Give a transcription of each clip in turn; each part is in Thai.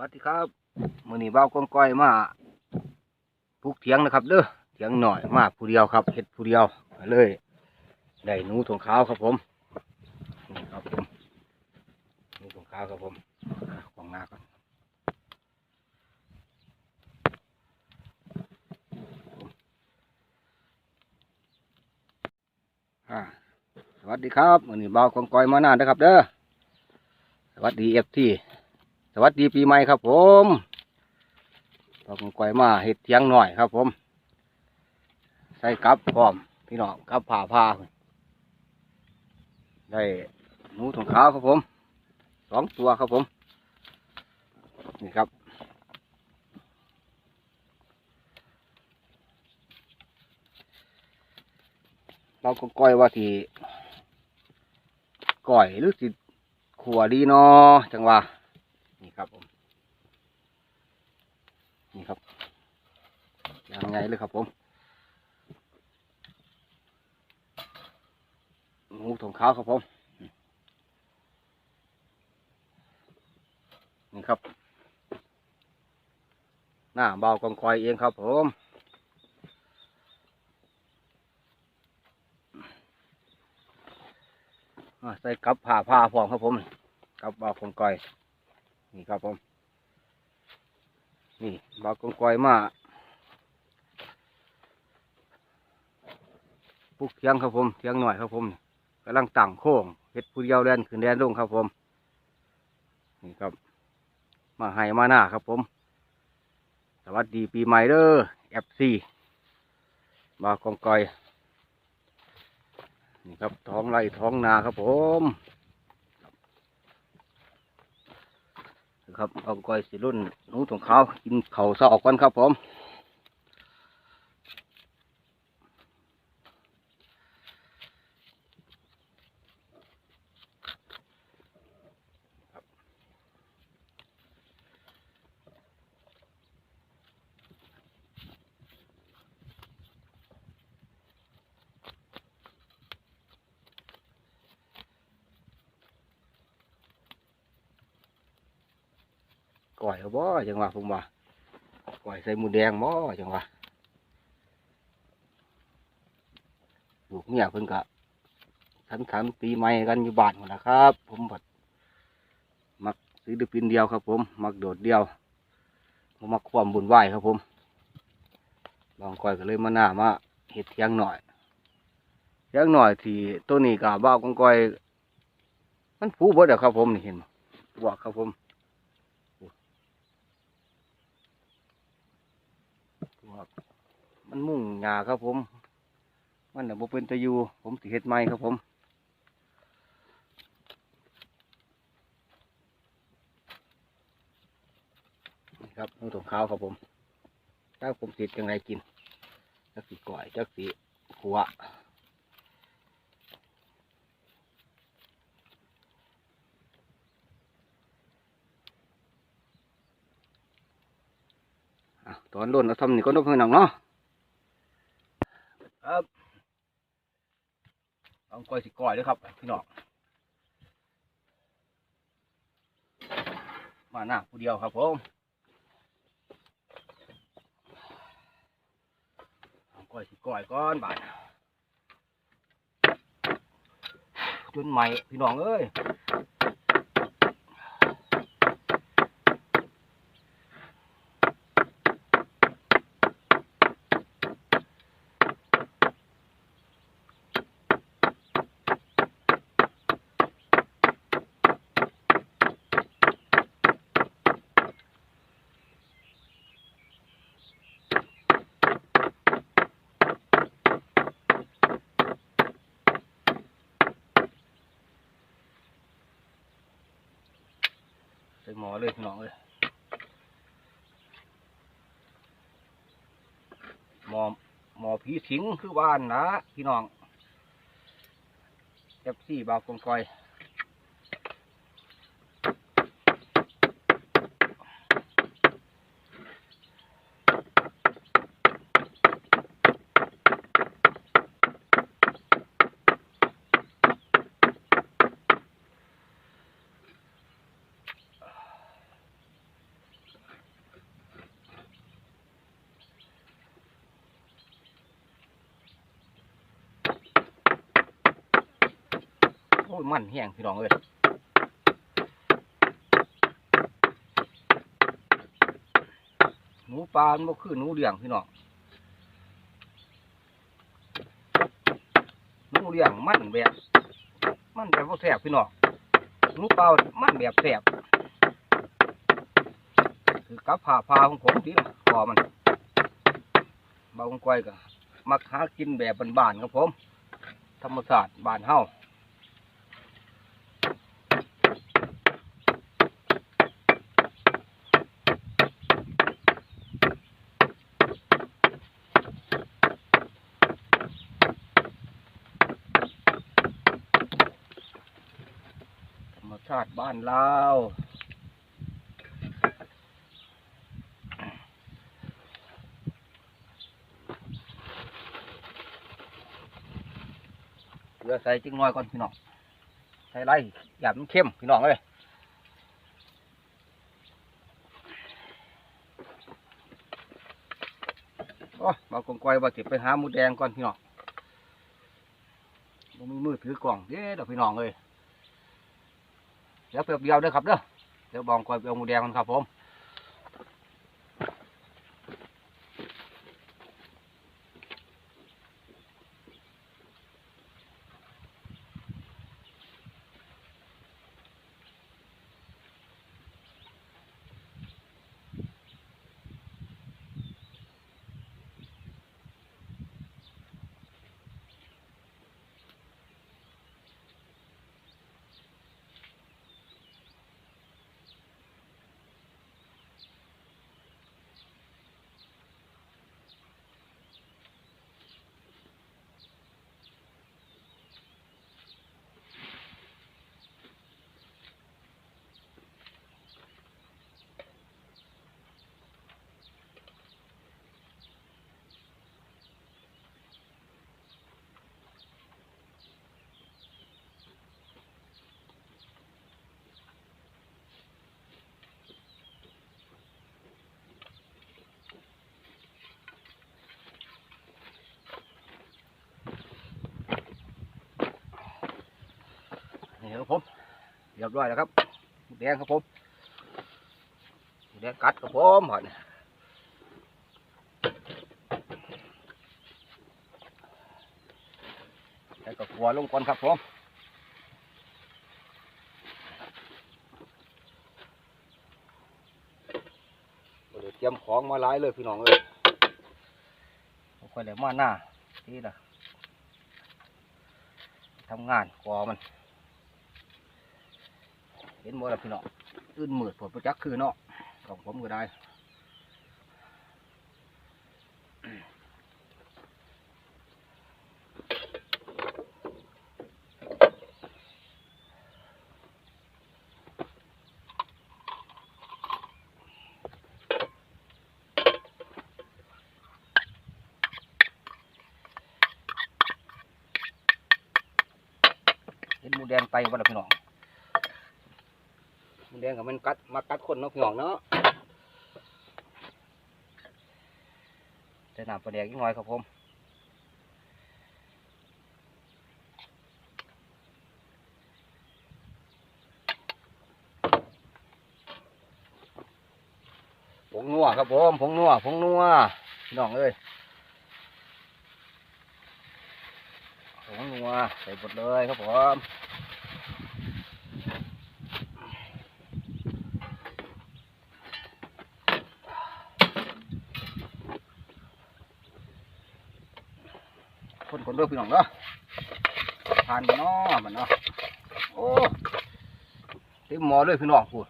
วัสดีครับมือนี้เบ้ากองก้อยมาปลูกเถียงนะครับเด้อเถียงหน่อยมาผู้เดียวครับเฮ็ดผู้เดียวก็เลยได้หนูถุงขาวครับผมนี่ครับผมหนูถุงขาวครับผมอะของหน้าก่อนสวัสดีครับมือนี้เบ้ากองก้อยมาหนานนะครับเด้อสวัสดีเอฟที สวัสดีปีใหม่ครับผมเราคงก่อยมาเห็ดเทียงหน่อยครับผม ใส่กับพร้อม พี่น้องกับผ่าผ้าได้หนูถุงขาวครับผม สองตัวครับผม นี่ครับเราก็ก้อยว่าที่ก้อยหรือสิขัวดีเนาะจังว่า นี่ครับผม นี่ครับยังไงเลยครับผมหูถงขาวครับผม นี่ครับ หน้าเบากองคอยเองครับผมใส่กับผ้าผ้าพร้อมครับผมกับเบากองคอย นี่ครับผม นี่บากงกอยมาปลูกเทียงครับผมเทียงหน่อยครับผมกำลังตั้งโค้งเฮ็ดผู้เดียวแดนขึ้นแดนลงครับผม นี่ครับ มาให้มาหน้าครับผม สวัสดีปีใหม่เด้อเอฟซีบากงกอยนี่ครับท้องไร่ท้องนาครับผม ครับเอาก้อยสิรุ่นหนูถุงขาวกินเขาวเสาออกกันครับผม ก้อยเอาบ่จังหวะผมว่าก้อยใส่หมูแดงบ่จังหวะลูกเนี่ยเพิ่นกะทันขันปีใหม่กันอยู่บ้านหมดนะครับ ผมบัดมักซื้อดปินเดียวครับ ผม มักโดดเดียวผมมักความบุญไหวครับ ผมบางก้อยก็เลยมาหน้ามาเห็ดเทียงหน่อยเทียงหน่อยที่ตัวนี้กะบ้าวกองก้อย มันผูเบิดอะครับ ผมนี่เห็นบ่บวกครับผม ครับ มันมุ่งหญ้าครับผม มันน่ะบ่เป็นตะยูผมสิเฮ็ดใหม่ครับผมนี่ครับน้องถุงข้าวครับผมถ้าผมสิยังไงกินจักสีก่อยจักสีขัวตอนล้นเอาทำนี่ก็นกเพื่อนหนังเนาะ ครับเอาก้อยสิก้อยด้วยครับ พี่น้องมาหน้าผู้เดียวครับผมเอาก้อยสิก้อยก้อนบาดจนใหม่พี่น้องเอ้ย หมอเลยพี่น้องเลยหมอหมอผีสิงคือบ้านนะพี่น้องเอฟซีบาวกงกอย ค อ้ยมันแห้งพี่น้องเอ้ยหนูปลามันบ่คือหนูเลี้ยงพี่น้องหนูเลี้ยงมันแบบมันแบบบ่แสบพี่น้องหนูปลามันแบบแสบคือกับผ่าพาของผมที่คอมันเบาของก้อยก็มักหากินแบบบ้านๆครับผม ธรรมศาสตร์บ้านเฮาาติบ้านเราเกลือใส่จิ้งน้อยก่อนพี่น้องใส่ไรอย่ามันเข้มพี่น้องเอ้ยโอ้บางกงกอยว่าเก็บไปหาหมูแดงก่อนพี่น้องบ่มีมือถือกล่องเด้อเด้อพี่น้องเอ้ย เดี๋ยวเปรียบเดียวเด้อครับเด้อเดี๋ยวบองกอยไปเอาหมูแดงกันครับผม นี่ครับผมเรียบร้อยแล้วครับแดงครับผมแดงกัดครับผมหอยแล้วก็ขัวลงก่อนครับผมบ่ได้เตรียมของมาหลายเลยพี่น้องเอ้ยค่อยได้มาหน้านี่ละทำงานกอมัน เห็นบ่ล่ะพี่น้องอื่นมืดผลประจักษ์คือเนาะของผมก็ได้เห็นหมูแดงไตบ่ล่ะพี่น้อง มันแดงกับมันกัดมากัด คนนาะพี่น้องเนาะใส่น้ำปลาแดกอีกหน่อยครับผมผงนัวครับผมผงนัวผงนัวน้องเอ้ยผงนัวใส่หมดเลยครับผม คนคน เด้อพี่น้องเนาะทานมันเนาะมันเนาะโอ้เต็มหม้อเลยพี่น้องพูด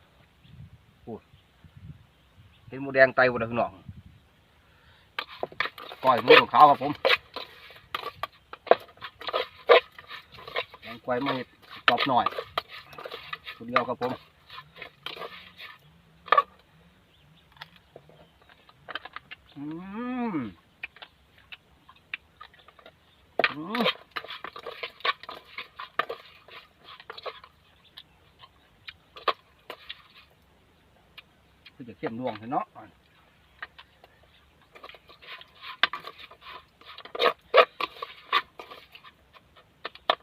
พูดเห็นหมูแดงไตหมดเลยพี่น้องก้อยมือของเขาครับผมยังไกวมาเห็ดตอบหน่อยคนเดียวครับผมอืม อืมคือจะเข้มน่วงเนาะมัน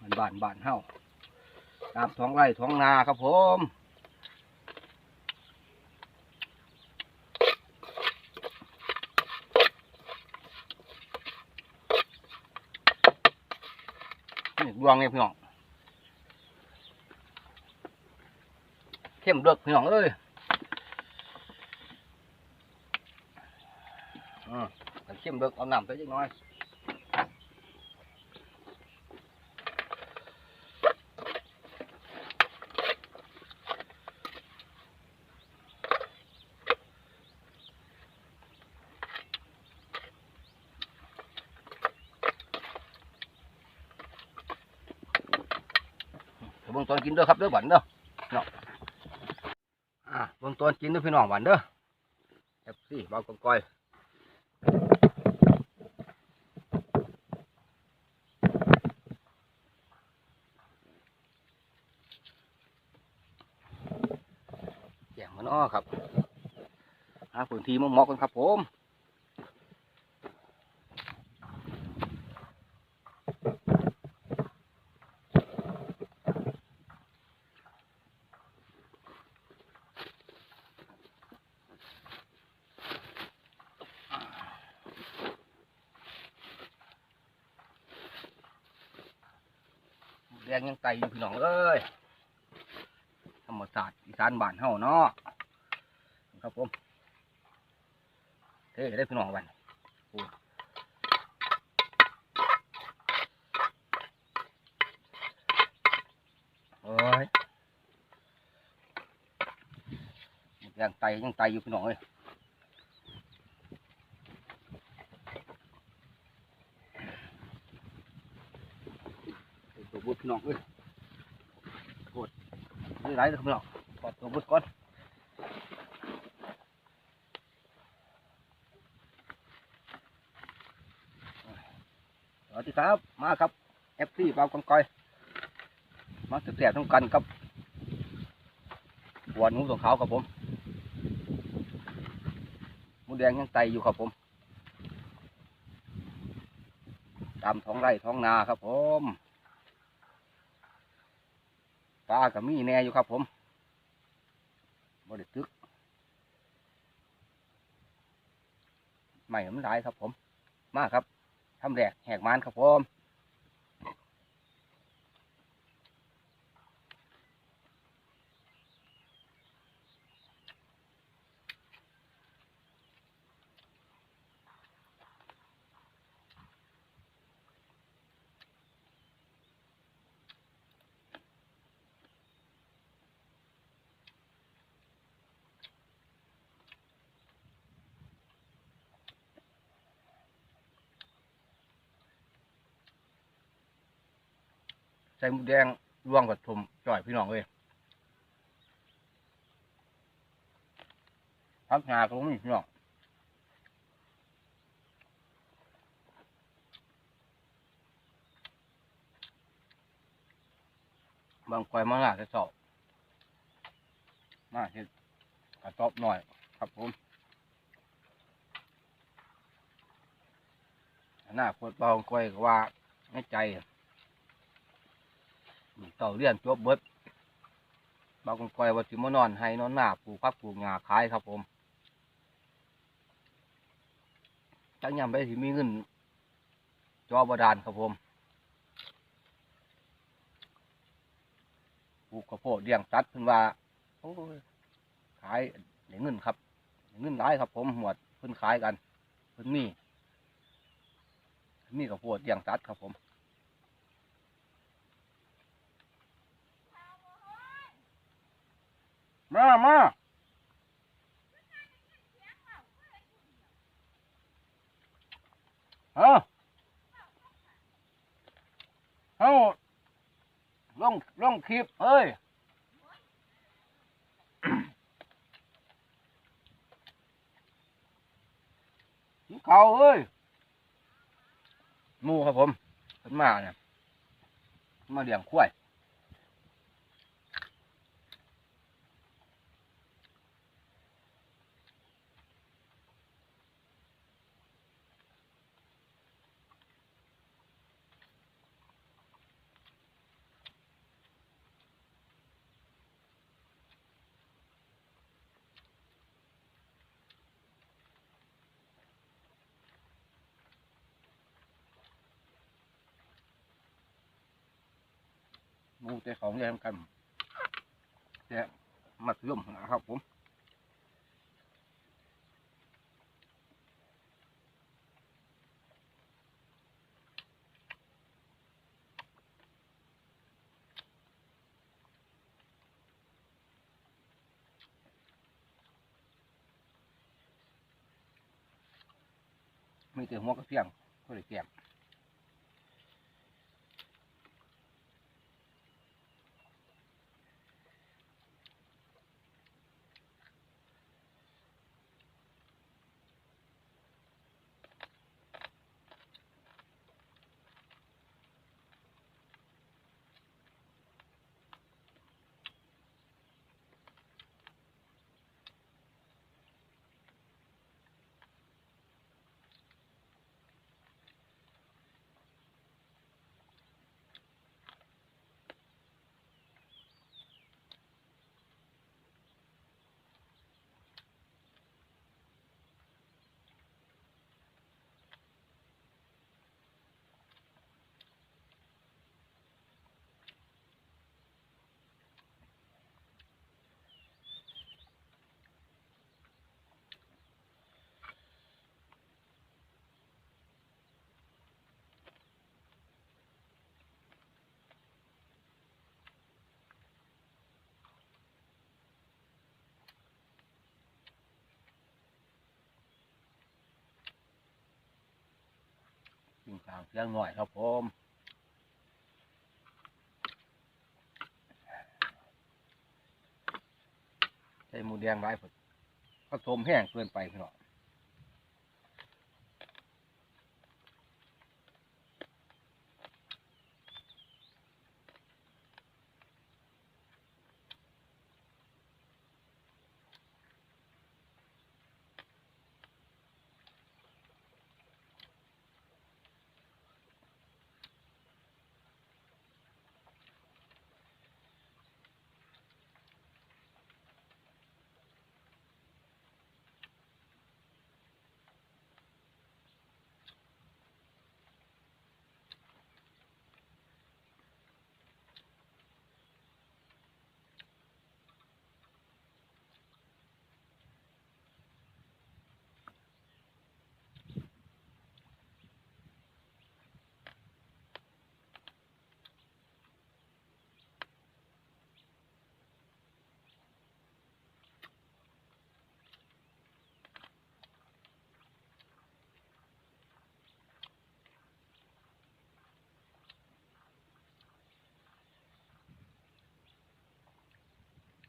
บานบานเฮาตามท้องไร่ท้องนาครับผมนี่ดวงเนี่ยพี่น้องเข้มเลือกพี่น้องเอ้ยอืมเข้มเลือกเอาน้ำไปจักน้อย เดี๋ยวเบิ่ง ตอนกินเด้อครับเด้อหวานเด้อเนาะอ่าเบิ่งตอนกินเด้อพี่น้องหวานเด้อแอปซี่เบากงก้อยแย่งมันอ้อครับหาพื้นที่เหมาะๆกันครับผมแด งยังไตอยู่พี่น้องเอ้ยธรรมศาสตร์อีสานบ้านเฮาเนาะครับผมเท่ได้พี่น้องวันโอ้ยยแดงไตยังไตอยู่พี่น้องเอ้ยตัวบุด พี่น้องเอ้ยโคตรนี่ไรเลยพี่น้องกอดตัวบุดก่อนสวัสดีครับ มาครับเอฟซีเปากองกอยมาแสบต้องกันครับหัวหนูตัวขาวครับผมมูแดงยังไตอยู่ครับผม ตามท้องไร่ท้องนาครับผม ปลากับมีแน่อยู่ครับผมบริตึกใหม่มันหลายครับผม มากครับทำแหลกแหกมันครับผม ใส่หมูแดงร่วงกับถมจ่อยพี่น้องเลยพักงาก็มีพี่น้องบางไฟมาหน้าจะสอบมาเห็ดกระตอบหน่อยครับผมหน้าปวดเบาก้อยก็ว่าไม่ใจ เต่าเลี้ยนจบเบิดบางคนคอยว่าสิมานอนให้นอนหน้าปลูกพักปลูกหญ้าขายครับผมจังยามไปสิมีเงินจอบาดาลครับผมปลูกข้าวโพดเลี้ยงสัตว์เพิ่นว่าขายได้เงินครับเงินหลายครับ ผมหมวดเพิ่นขายกันเพิ่นมีมีข้าวโพดเลี้ยงสัตว์ครับผม มามาเอาเอาลงลงคลิปเฮ้ยเขาเอ้ยมูครับผมขึ้นมาเนี่ยมาเลี้ยงควาย มูแต่ของแยกกันแต่มัธยมนะครับผมมีแต่หัวกระเทียมก็เลยแกมางเสียงหน่อยครับผมใช้หมูแดงไร้ผลผสมแห้งเกินไปพี่น้อง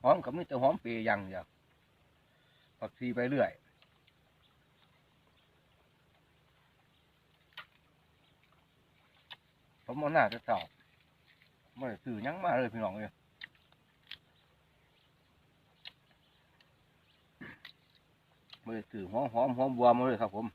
หอมก็มีแต่หอมเปรย์อย่างเดียวผักชีไปเรื่อยผมมันน่าจะต่าไม่ได้ซื้อยังมาเลยพี่น้องเลยไม่ได้ซื้อหอมหอมหอมบัวมาเลยครับผม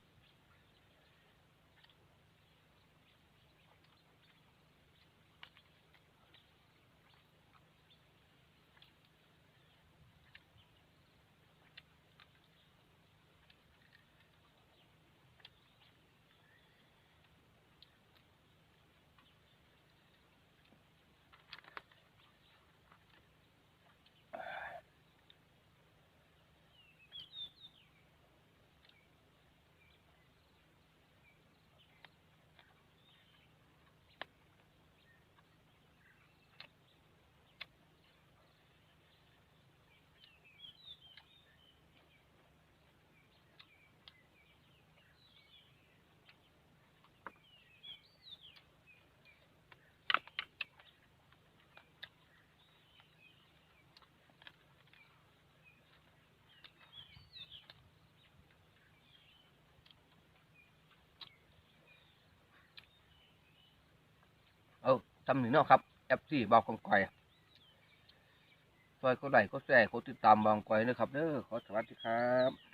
ทำหนึ่งเนาะครับแอปซี่บางกองก่อยซอยก็ไหลก็แส่ก็ติดตามบางก่อยนะครับเด้อขอสวัสดีครับ